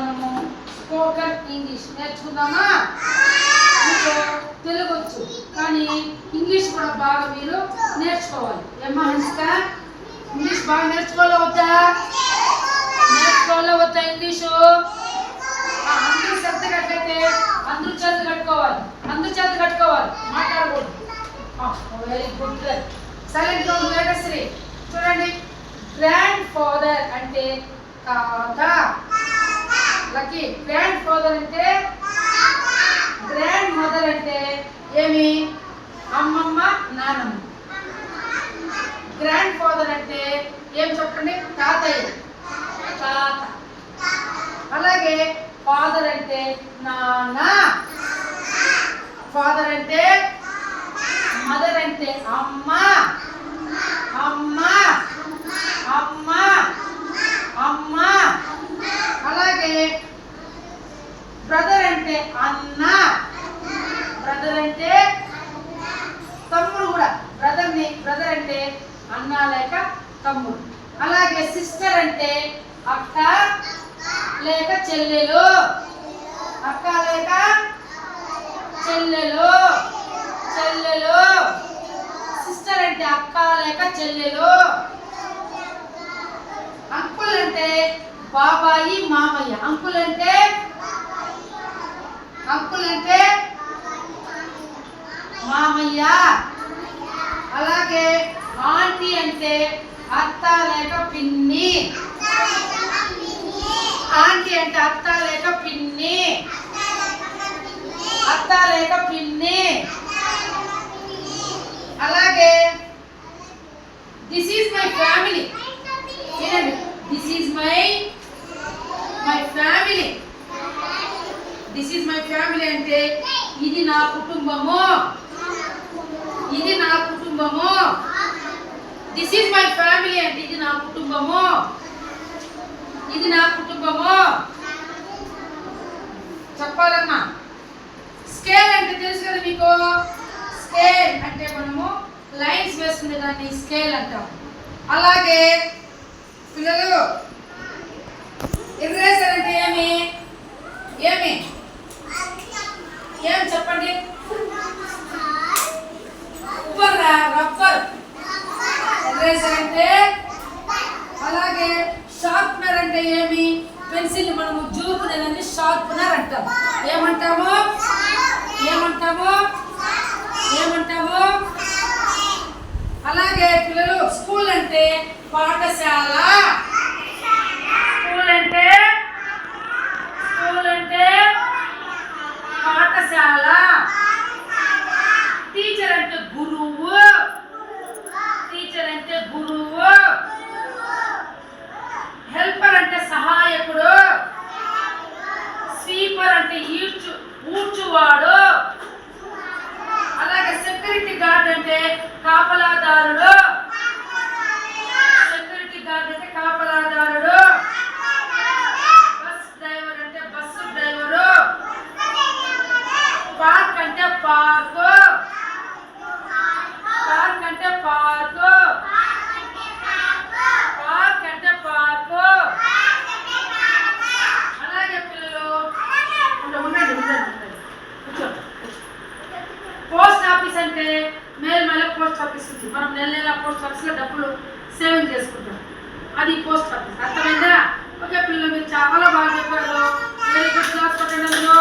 మనము spoken English నేర్చుకుందామా? మీకు తెలుగు వచ్చు కానీ ఇంగ్లీష్ కూడా బాగా మీరు నేర్చుకోవాలి. ఏమ్మా హన్సిక ఇంగ్లీష్ బాగా నేర్చుకోవాలి వద్దా? నేర్చుకోవాలో వద్దా ఇంగ్లీషు? అందరూ శ్రద్ధ కట్టయితే అందరూ చేతులు కట్టుకోవాలి. అందరూ చేతులు కట్టుకోవాలి. మాట్లాడకూడదు. వెరీ గుడ్ సైలెంట్గా ఉంది వేగశ్రీ చూడండి. గ్రాండ్ ఫాదర్ అంటే తాత లక్కీ గ్రాండ్ ఫాదర్ అంటే గ్రాండ్ మదర్ అంటే ఏమి? అమ్మమ్మ నానమ్మ. గ్రాండ్ ఫాదర్ అంటే ఏం చెప్పండి? తాతయ్య. తాత. అలాగే ఫాదర్ అంటే నాన్న ఫాదర్ అంటే మదర్ అంటే అమ్మ అమ్మ అమ్మ అలాగే బ్రదర్ అంటే అన్న బ్రదర్ అంటే తమ్ముడు కూడా బ్రదర్ని బ్రదర్ అంటే అన్న లేక తమ్ముడు. అలాగే సిస్టర్ అంటే అక్క లేక చెల్లెలు. అక్క లేక చెల్లెలు. చెల్లెలు. సిస్టర్ అంటే అక్క లేక చెల్లెలు. అంకుల్ అంటే బాబాయి మామయ్య. అంకుల్ అంటే అంకుల్ అంటే మామయ్య. అయితే అత్త లేక పిన్ని. ఆంటీ అంటే అత్త లేక పిన్ని. అత్త లేక పిన్ని. అలాగే దిస్ ఈజ్ మై ఫ్యామిలీ వినండి this is my my family this is my family అంటే ఇది నా కుటుంబము. ఇది నా కుటుంబం దిస్ ఈజ్ మై ఫ్యామిలీ అంటే ఇది నా కుటుంబము ఇది నా కుటుంబము? చెప్పాలమ్మా స్కేల్ అంటే తెలుసు కదా మీకు? స్కేల్ అంటే మనము లైన్స్ వేసుకునే దాన్ని స్కేల్ అంటాం. అలాగే పిల్లలు ఇర్రేజర్ అంటే ఏమి ఏం చెప్పండి రబ్బర్ రబ్బర్ ఎరేజర్ అంటే అలాగే షార్ప్నర్ అంటే ఏమి పెన్సిల్ మనము జూపునేదాన్ని అంటాం ఏమంటాము ఏమంటాము ఏమంటాము అలాగే పిల్లలు స్కూల్ అంటే పాఠశాల. స్కూల్ అంటే? స్కూల్ అంటే? పాఠశాల. స్వీపర్ ఈడ్చు ఊడ్చువాడు. అలాగే సెక్యూరిటీ గార్డ్ అంటే కాపలాదారుడు. నెల నెల పోస్ట్ ఆఫీస్లో డబ్బులు సేవింగ్ చేసుకుంటారు. అది పోస్ట్ ఆఫీస్. అర్థమైందా? ఓకే పిల్లలు మీరు చాలా బాగా చెప్పారు. Very good class అటెండర్లో